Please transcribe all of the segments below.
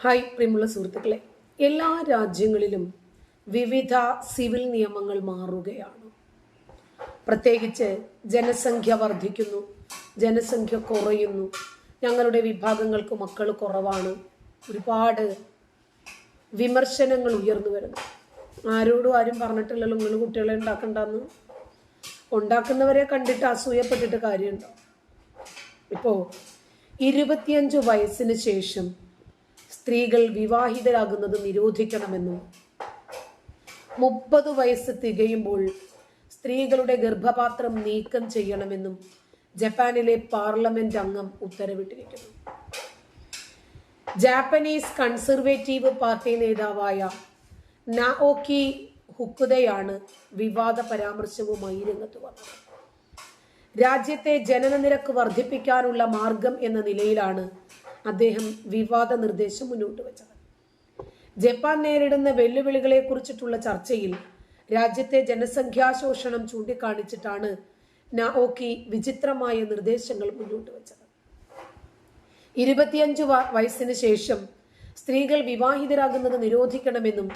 Hi പ്രിയമുള്ള സുഹൃത്തുക്കളെ. എല്ലാ രാജ്യങ്ങളിലും വിവിധ സിവിൽ നിയമങ്ങൾ മാറുകയാണ്. പ്രത്യേകിച്ച് ജനസംഖ്യ വർദ്ധിക്കുന്നു ജനസംഖ്യ കുറയുന്നു. ഞങ്ങളുടെ വിഭാഗങ്ങൾക്ക് മക്കൾ കുറവാണ്. ഒരുപാട് വിമർശനങ്ങൾ ഉയർന്നു വരുന്നു. ആരോടും ആരും പറഞ്ഞിട്ടില്ലല്ലോ നിങ്ങൾ കുട്ടികളെ ഉണ്ടാക്കണ്ടെന്ന്. ഉണ്ടാക്കുന്നവരെ കണ്ടിട്ട് അസൂയപ്പെട്ടിട്ട് കാര്യമുണ്ടോ? ഇപ്പോൾ ഇരുപത്തിയഞ്ച് വയസ്സിന് ശേഷം സ്ത്രീകൾ വിവാഹിതരാകുന്നത് നിരോധിക്കണമെന്നും മുപ്പത് വയസ്സ് തികയുമ്പോൾ സ്ത്രീകളുടെ ഗർഭപാത്രം നീക്കം ചെയ്യണമെന്നും ജപ്പാനിലെ പാർലമെന്റ് അംഗം ഉത്തരവിട്ടിരിക്കുന്നു. ജാപ്പനീസ് കൺസർവേറ്റീവ് പാർട്ടി നേതാവായ നാഒക്കി ഹുക്കുതയാണ് വിവാദ പരാമർശവുമായി രംഗത്ത് വന്നത്. രാജ്യത്തെ ജനന നിരക്ക് വർദ്ധിപ്പിക്കാനുള്ള മാർഗം എന്ന നിലയിലാണ് അദ്ദേഹം വിവാദ നിർദ്ദേശം മുന്നോട്ട് വെച്ചത്. ജപ്പാൻ നേരിടുന്ന വെല്ലുവിളികളെ കുറിച്ചിട്ടുള്ള ചർച്ചയിൽ രാജ്യത്തെ ജനസംഖ്യാശോഷണം ചൂണ്ടിക്കാണിച്ചിട്ടാണ് നാഓക്കി വിചിത്രമായ നിർദ്ദേശങ്ങൾ മുന്നോട്ട് വെച്ചത്. ഇരുപത്തിയഞ്ചു വയസ്സിന് ശേഷം സ്ത്രീകൾ വിവാഹിതരാകുന്നത് നിരോധിക്കണമെന്നും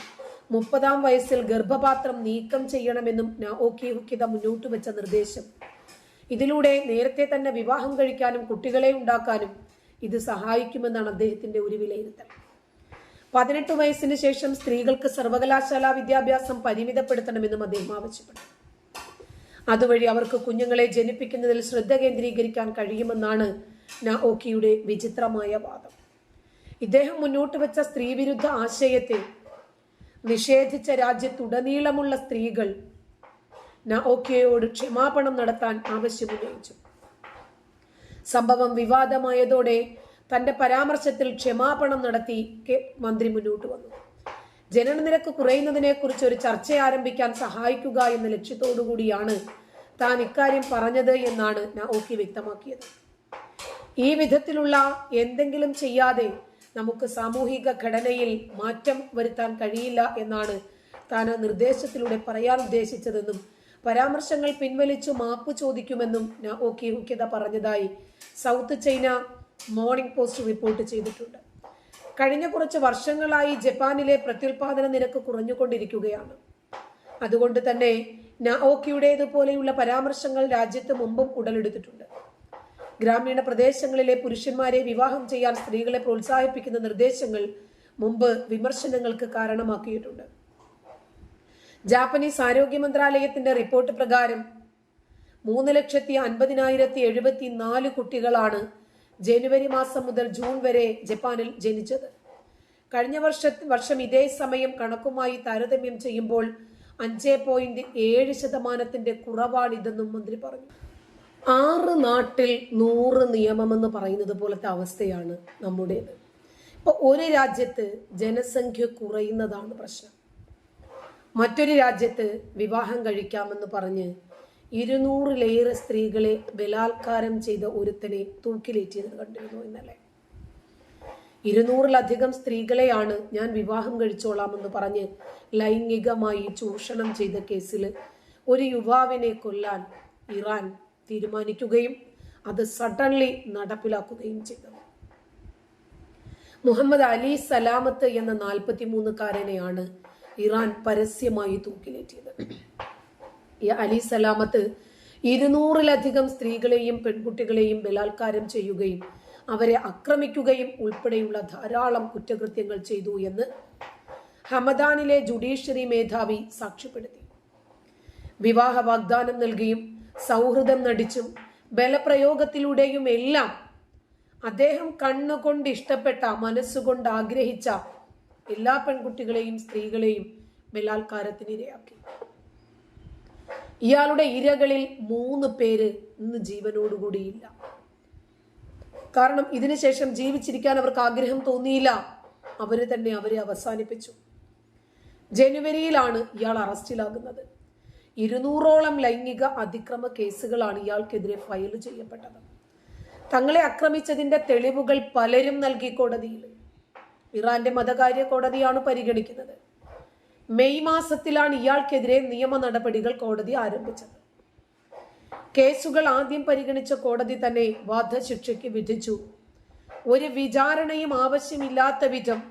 മുപ്പതാം വയസ്സിൽ ഗർഭപാത്രം നീക്കം ചെയ്യണമെന്നും നാഓക്കി ഹുക്കിത മുന്നോട്ട് വെച്ച നിർദ്ദേശം. ഇതിലൂടെ നേരത്തെ തന്നെ വിവാഹം കഴിക്കാനും കുട്ടികളെ ഉണ്ടാക്കാനും ഇത് സഹായിക്കുമെന്നാണ് അദ്ദേഹത്തിന്റെ ഒരു വിലയിരുത്തൽ. പതിനെട്ട് വയസ്സിന് ശേഷം സ്ത്രീകൾക്ക് സർവകലാശാല വിദ്യാഭ്യാസം പരിമിതപ്പെടുത്തണമെന്നും അദ്ദേഹം ആവശ്യപ്പെട്ടു. അതുവഴി അവർക്ക് കുഞ്ഞുങ്ങളെ ജനിപ്പിക്കുന്നതിൽ ശ്രദ്ധ കേന്ദ്രീകരിക്കാൻ കഴിയുമെന്നാണ് നാഓക്കിയുടെ വിചിത്രമായ വാദം. ഇദ്ദേഹം മുന്നോട്ട് വെച്ച സ്ത്രീവിരുദ്ധ ആശയത്തെ നിഷേധിച്ച രാജ്യത്തുടനീളമുള്ള സ്ത്രീകൾ നാഓക്കിയോട് ക്ഷമാപണം നടത്താൻ ആവശ്യമുന്നയിച്ചു സംഭവം വിവാദമായതോടെ തന്റെ പരാമർശത്തിൽ ക്ഷമാപണം നടത്തി കെ മന്ത്രി മുന്നോട്ട് വന്നു. ജനനനിരക്ക് കുറയുന്നതിനെ കുറിച്ച് ഒരു ചർച്ച ആരംഭിക്കാൻ സഹായിക്കുക എന്ന ലക്ഷ്യത്തോടുകൂടിയാണ് താൻ ഇക്കാര്യം പറഞ്ഞത് എന്നാണ് നൌക്കി വ്യക്തമാക്കിയത്. ഈ വിധത്തിലുള്ള എന്തെങ്കിലും ചെയ്യാതെ നമുക്ക് സാമൂഹിക ഘടനയിൽ മാറ്റം വരുത്താൻ കഴിയില്ല എന്നാണ് താൻ ആ നിർദ്ദേശത്തിലൂടെ പറയാൻ ഉദ്ദേശിച്ചതെന്നും പരാമർശങ്ങൾ പിൻവലിച്ചു മാപ്പ് ചോദിക്കുമെന്നും നാഓക്കി ഹുക്കിത പറഞ്ഞതായി south China morning post report ചെയ്തിട്ടുണ്ട്. കഴിഞ്ഞ കുറച്ച് വർഷങ്ങളായി ജപ്പാനിലെ പ്രത്യുൽപാദന നിരക്ക് കുറഞ്ഞുകൊണ്ടിരിക്കുകയാണ്. അതുകൊണ്ട് തന്നെ നാഓക്കിയുടേതുപോലെയുള്ള പരാമർശങ്ങൾ രാജ്യത്ത് മുമ്പും ഉടലെടുത്തിട്ടുണ്ട്. ഗ്രാമീണ പ്രദേശങ്ങളിലെ പുരുഷന്മാരെ വിവാഹം ചെയ്യാൻ സ്ത്രീകളെ പ്രോത്സാഹിപ്പിക്കുന്ന നിർദ്ദേശങ്ങൾ മുമ്പ് വിമർശനങ്ങൾക്ക് കാരണമാക്കിയിട്ടുണ്ട്. ജാപ്പനീസ് ആരോഗ്യ മന്ത്രാലയത്തിന്റെ റിപ്പോർട്ട് പ്രകാരം മൂന്ന് ലക്ഷത്തി അൻപതിനായിരത്തി എഴുപത്തി നാല് കുട്ടികളാണ് ജനുവരി മാസം മുതൽ ജൂൺ വരെ ജപ്പാനിൽ ജനിച്ചത്. കഴിഞ്ഞ വർഷ വർഷം ഇതേ സമയം കണക്കുമായി താരതമ്യം ചെയ്യുമ്പോൾ അഞ്ച് പോയിന്റ് ഏഴ് ശതമാനത്തിന്റെ കുറവാണിതെന്നും മന്ത്രി പറഞ്ഞു. ആറ് നാട്ടിൽ നൂറ് നിയമമെന്ന് പറയുന്നത് പോലത്തെ അവസ്ഥയാണ് നമ്മുടേത്. ഇപ്പൊ ഒരു രാജ്യത്ത് ജനസംഖ്യ കുറയുന്നതാണ് പ്രശ്നം. മറ്റൊരു രാജ്യത്ത് വിവാഹം കഴിക്കാമെന്ന് പറഞ്ഞ് ഇരുന്നൂറിലേറെ സ്ത്രീകളെ ബലാത്കാരം ചെയ്ത ഒരുത്തനെ തൂക്കിലേറ്റിയത് കണ്ടിരുന്നു ഇന്നലെ. ഇരുന്നൂറിലധികം സ്ത്രീകളെയാണ് ഞാൻ വിവാഹം കഴിച്ചോളാമെന്ന് പറഞ്ഞ് ലൈംഗികമായി ചൂഷണം ചെയ്ത കേസിൽ ഒരു യുവാവിനെ കൊല്ലാൻ ഇറാൻ തീരുമാനിക്കുകയും അത് സഡൻലി നടപ്പിലാക്കുകയും ചെയ്തു മുഹമ്മദ് അലി സലാമത്ത് എന്ന നാൽപ്പത്തിമൂന്നുകാരനെയാണ് ഇറാൻ പരസ്യമായി തൂക്കിലേറ്റിയത്. ഈ അലി സലാമത്ത് ഇരുന്നൂറിലധികം സ്ത്രീകളെയും പെൺകുട്ടികളെയും ബലാത്കാരം ചെയ്യുകയും അവരെ ആക്രമിക്കുകയും ഉൾപ്പെടെയുള്ള ധാരാളം കുറ്റകൃത്യങ്ങൾ ചെയ്തു എന്ന് ഹമദാനിലെ ജുഡീഷ്യറി മേധാവി സാക്ഷ്യപ്പെടുത്തി. വിവാഹ വാഗ്ദാനം നൽകിയും സൗഹൃദം നടിച്ചും ബലപ്രയോഗത്തിലൂടെയും എല്ലാം അദ്ദേഹം കണ്ണുകൊണ്ട് ഇഷ്ടപ്പെട്ട മനസ്സുകൊണ്ട് ആഗ്രഹിച്ച എല്ലാ പെൺകുട്ടികളെയും സ്ത്രീകളെയും ബലാത്കാരത്തിന് ഇരയാക്കി. ഇയാളുടെ ഇരകളിൽ മൂന്ന് പേര് ഇന്ന് ജീവനോടുകൂടിയില്ല കാരണം ഇതിനുശേഷം ജീവിച്ചിരിക്കാൻ അവർക്ക് ആഗ്രഹം തോന്നിയില്ല. അവർ തന്നെ അവരെ അവസാനിപ്പിച്ചു. ജനുവരിയിലാണ് ഇയാൾ അറസ്റ്റിലാകുന്നത്. ഇരുന്നൂറോളം ലൈംഗിക അതിക്രമ കേസുകളാണ് ഇയാൾക്കെതിരെ ഫയൽ ചെയ്യപ്പെട്ടത്. തങ്ങളെ ആക്രമിച്ചതിന്റെ തെളിവുകൾ പലരും നൽകി കോടതിയിൽ ഇറാന്റെ മതകാര്യ കോടതിയാണ് പരിഗണിക്കുന്നത്. മെയ് മാസത്തിലാണ് ഇയാൾക്കെതിരെ നിയമ നടപടികൾ കോടതി ആരംഭിച്ചത്. കേസുകൾ ആദ്യം പരിഗണിച്ച കോടതി തന്നെ വധശിക്ഷയ്ക്ക് വിധിച്ചു. ഒരു വിചാരണയും ആവശ്യമില്ലാത്ത വിധം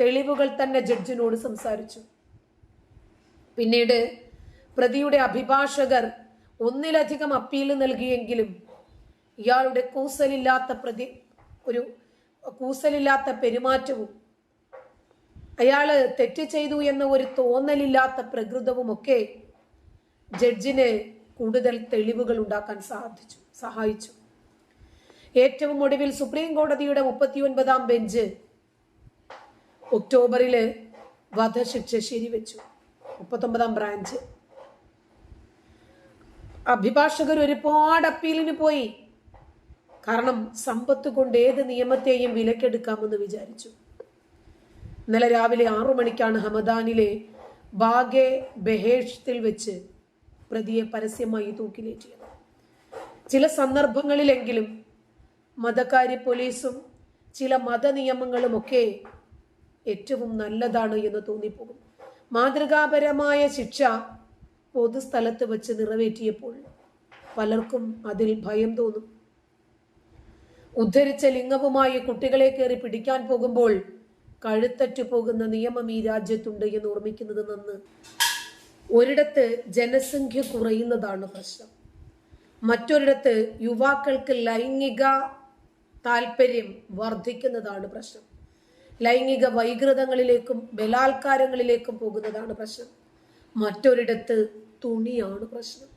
തെളിവുകൾ തന്നെ ജഡ്ജിനോട് സംസാരിച്ചു. പിന്നീട് പ്രതിയുടെ അഭിഭാഷകർ ഒന്നിലധികം അപ്പീൽ നൽകിയെങ്കിലും ഇയാളുടെ കൂസലില്ലാത്ത പ്രതി ഒരു കൂസലില്ലാത്ത പെരുമാറ്റവും അയാൾ തെറ്റ് ചെയ്തു എന്ന ഒരു തോന്നലില്ലാത്ത പ്രകൃതവുമൊക്കെ ജഡ്ജിന് കൂടുതൽ തെളിവുകൾ ഉണ്ടാക്കാൻ സാധിച്ചു സഹായിച്ചു. ഏറ്റവും ഒടുവിൽ സുപ്രീം കോടതിയുടെ മുപ്പത്തിയൊൻപതാം ബെഞ്ച് ഒക്ടോബറിൽ വധശിക്ഷ ശരിവെച്ചു മുപ്പത്തൊമ്പതാം ബ്രാഞ്ച്. അഭിഭാഷകർ ഒരുപാട് അപ്പീലിന് പോയി. കാരണം സമ്പത്ത് കൊണ്ട് ഏത് നിയമത്തെയും വിലക്കെടുക്കാമെന്ന് വിചാരിച്ചു. ഇന്നലെ രാവിലെ ആറു മണിക്കാണ് ഹമദാനിലെ ബാഗെ ബഹേഷത്തിൽ വെച്ച് പ്രതിയെ പരസ്യമായി തൂക്കിലേറ്റിയത്. ചില സന്ദർഭങ്ങളിലെങ്കിലും മതകാര്യ പോലീസും ചില മതനിയമങ്ങളുമൊക്കെ ഏറ്റവും നല്ലതാണ് എന്ന് തോന്നിപ്പോകും. മാതൃകാപരമായ ശിക്ഷ പൊതുസ്ഥലത്ത് വെച്ച് നിറവേറ്റിയപ്പോൾ പലർക്കും അതിൽ ഭയം തോന്നും. ഉദ്ധരിച്ച ലിംഗവുമായി കുട്ടികളെ കയറി പിടിക്കാൻ പോകുമ്പോൾ കഴുത്തറ്റു പോകുന്ന നിയമം ഈ രാജ്യത്തുണ്ട് എന്ന് ഓർമ്മിക്കുന്നത് നന്ന്. ഒരിടത്ത് ജനസംഖ്യ കുറയുന്നതാണ് പ്രശ്നം. മറ്റൊരിടത്ത് യുവാക്കൾക്ക് ലൈംഗിക താല്പര്യം വർദ്ധിക്കുന്നതാണ് പ്രശ്നം. ലൈംഗിക വൈകൃതങ്ങളിലേക്കും ബലാത്കാരങ്ങളിലേക്കും പോകുന്നതാണ് പ്രശ്നം. മറ്റൊരിടത്ത് തുണിയാണ് പ്രശ്നം.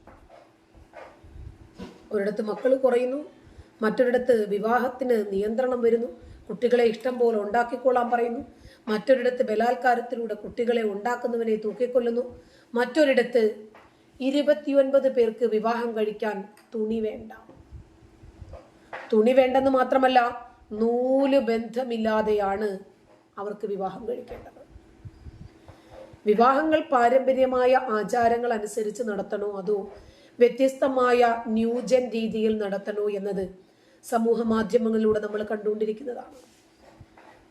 ഒരിടത്ത് മക്കൾ കുറയുന്നു മറ്റൊരിടത്ത് വിവാഹത്തിന് നിയന്ത്രണം വരുന്നു. കുട്ടികളെ ഇഷ്ടം പോലെ ഉണ്ടാക്കിക്കൊള്ളാൻ പറയുന്നു. മറ്റൊരിടത്ത് ബലാത്കാരത്തിലൂടെ കുട്ടികളെ ഉണ്ടാക്കുന്നവനെ തൂക്കിക്കൊല്ലുന്നു. മറ്റൊരിടത്ത് ഇരുപത്തിയൊൻപത് പേർക്ക് വിവാഹം കഴിക്കാൻ തുണി വേണ്ട. തുണി വേണ്ടെന്ന് മാത്രമല്ല നൂൽ ബന്ധമില്ലാതെയാണ് അവർക്ക് വിവാഹം കഴിക്കേണ്ടത്. വിവാഹങ്ങൾ പാരമ്പര്യമായ ആചാരങ്ങൾ അനുസരിച്ച് നടത്തണോ അതോ വ്യത്യസ്തമായ ന്യൂജൻ രീതിയിൽ നടത്തണോ എന്നത് സമൂഹ മാധ്യമങ്ങളിലൂടെ നമ്മൾ കണ്ടുകൊണ്ടിരിക്കുന്നതാണ്.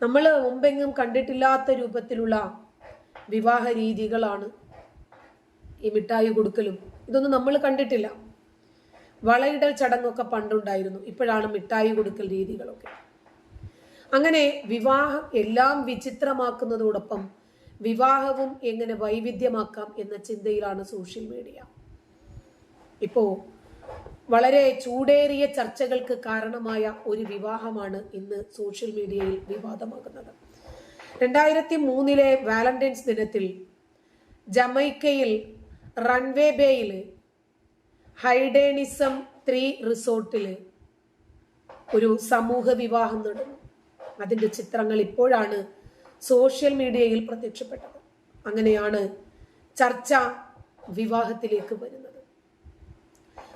നമ്മൾ മുമ്പെങ്ങും കണ്ടിട്ടില്ലാത്ത രൂപത്തിലുള്ള വിവാഹ രീതികളാണ് ഈ മിഠായി കൊടുക്കലും. ഇതൊന്നും നമ്മൾ കണ്ടിട്ടില്ല. വളയിടൽ ചടങ്ങൊക്കെ പണ്ടുണ്ടായിരുന്നു. ഇപ്പോഴാണ് മിഠായി കൊടുക്കൽ രീതികളൊക്കെ. അങ്ങനെ വിവാഹം എല്ലാം വിചിത്രമാക്കുന്നതോടൊപ്പം വിവാഹവും എങ്ങനെ വൈവിധ്യമാക്കാം എന്ന ചിന്തയിലാണ് സോഷ്യൽ മീഡിയ. ഇപ്പോ വളരെ ചൂടേറിയ ചർച്ചകൾക്ക് കാരണമായ ഒരു വിവാഹമാണ് ഇന്ന് സോഷ്യൽ മീഡിയയിൽ വിവാദമാകുന്നത്. രണ്ടായിരത്തി മൂന്നിലെ വാലന്റൈൻസ് ദിനത്തിൽ ജമൈക്കയിൽ റൺവേ ബേയിൽ ഹൈഡേണിസം ത്രീ റിസോർട്ടിൽ ഒരു സമൂഹ വിവാഹം നടന്നു. അതിന്റെ ചിത്രങ്ങൾ ഇപ്പോഴാണ് സോഷ്യൽ മീഡിയയിൽ പ്രത്യക്ഷപ്പെട്ടത്. അങ്ങനെയാണ് ചർച്ച വിവാഹത്തിലേക്ക് വരുന്നത്.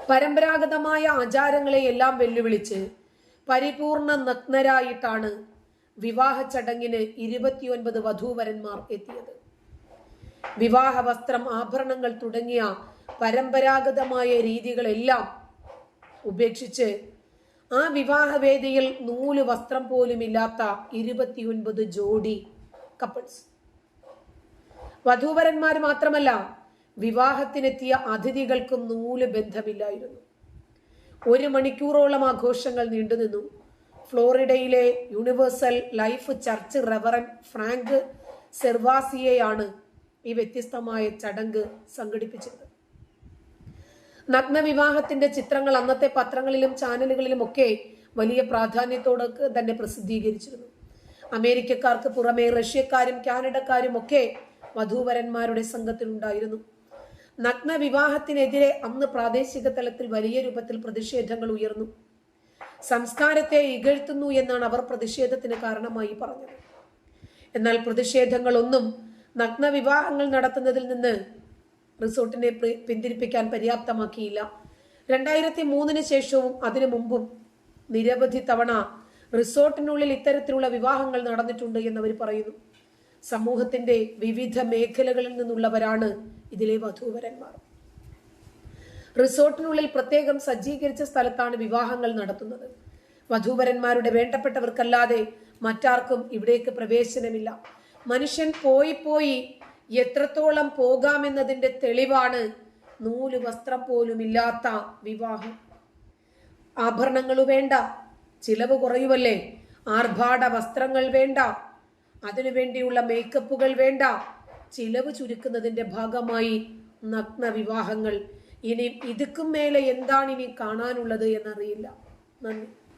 പരമ്പരാഗതമായ ആചാരങ്ങളെയെല്ലാം വെല്ലുവിളിച്ച് പരിപൂർണ നഗ്നരായിട്ടാണ് വിവാഹ ചടങ്ങിന് ഇരുപത്തിയൊൻപത് വധൂവരന്മാർ എത്തിയത്. വിവാഹ വസ്ത്രം ആഭരണങ്ങൾ തുടങ്ങിയ പരമ്പരാഗതമായ രീതികളെല്ലാം ഉപേക്ഷിച്ച് ആ വിവാഹവേദിയിൽ നൂൽ വസ്ത്രം പോലും ഇല്ലാത്ത ഇരുപത്തിയൊൻപത് ജോഡി കപ്പിൾസ്. വധൂവരന്മാർ മാത്രമല്ല വിവാഹത്തിനെത്തിയ അതിഥികൾക്കും നൂൽ ബന്ധമില്ലായിരുന്നു. ഒരു മണിക്കൂറോളം ആഘോഷങ്ങൾ നീണ്ടുനിന്നു ഫ്ലോറിഡയിലെ universal life church reverend Frank സെർവാസിയെയാണ് ഈ വ്യത്യസ്തമായ ചടങ്ങ് സംഘടിപ്പിച്ചത്. നഗ്നവിവാഹത്തിന്റെ ചിത്രങ്ങൾ അന്നത്തെ പത്രങ്ങളിലും ചാനലുകളിലും ഒക്കെ വലിയ പ്രാധാന്യത്തോടെ തന്നെ പ്രസിദ്ധീകരിച്ചിരുന്നു. അമേരിക്കക്കാർക്ക് പുറമെ റഷ്യക്കാരും കാനഡക്കാരും ഒക്കെ വധൂവരന്മാരുടെ സംഘത്തിലുണ്ടായിരുന്നു. നഗ്ന വിവാഹത്തിനെതിരെ അന്ന് പ്രാദേശിക തലത്തിൽ വലിയ രൂപത്തിൽ പ്രതിഷേധങ്ങൾ ഉയർന്നു. സംസ്കാരത്തെ ഇകഴ്ത്തുന്നു എന്നാണ് അവർ പ്രതിഷേധത്തിന് കാരണമായി പറഞ്ഞത്. എന്നാൽ പ്രതിഷേധങ്ങളൊന്നും നഗ്ന വിവാഹങ്ങൾ നടത്തുന്നതിൽ നിന്ന് റിസോർട്ടിനെ പിന്തിരിപ്പിക്കാൻ പര്യാപ്തമാക്കിയില്ല. രണ്ടായിരത്തി മൂന്നിന് ശേഷവും അതിനു മുമ്പും നിരവധി തവണ റിസോർട്ടിനുള്ളിൽ ഇത്തരത്തിലുള്ള വിവാഹങ്ങൾ നടന്നിട്ടുണ്ട് എന്നവർ പറയുന്നു. സമൂഹത്തിന്റെ വിവിധ മേഖലകളിൽ നിന്നുള്ളവരാണ് ഇതിലെ വധൂവരന്മാർ. റിസോർട്ടിനുള്ളിൽ പ്രത്യേകം സജ്ജീകരിച്ച സ്ഥലത്താണ് വിവാഹങ്ങൾ നടത്തുന്നത്. വധൂവരന്മാരുടെ വേണ്ടപ്പെട്ടവർക്കല്ലാതെ മറ്റാർക്കും ഇവിടേക്ക് പ്രവേശനമില്ല. മനുഷ്യൻ പോയി പോയി എത്രത്തോളം പോകാമെന്നതിന്റെ തെളിവാണ് നൂൽ വസ്ത്രം പോലും ഇല്ലാത്ത വിവാഹം. ആഭരണങ്ങൾ വേണ്ട ചിലവ് കുറയുമല്ലേ? ആർഭാട വസ്ത്രങ്ങൾ വേണ്ട അതിനുവേണ്ടിയുള്ള മേക്കപ്പുകൾ വേണ്ട ചിലവ് ചുരുക്കുന്നതിന്റെ ഭാഗമായി നഗ്ന വിവാഹങ്ങൾ ഇനി ഇതുക്കും മേലെ എന്താണ് ഇനി കാണാനുള്ളത് എന്നറിയില്ല. നന്ദി.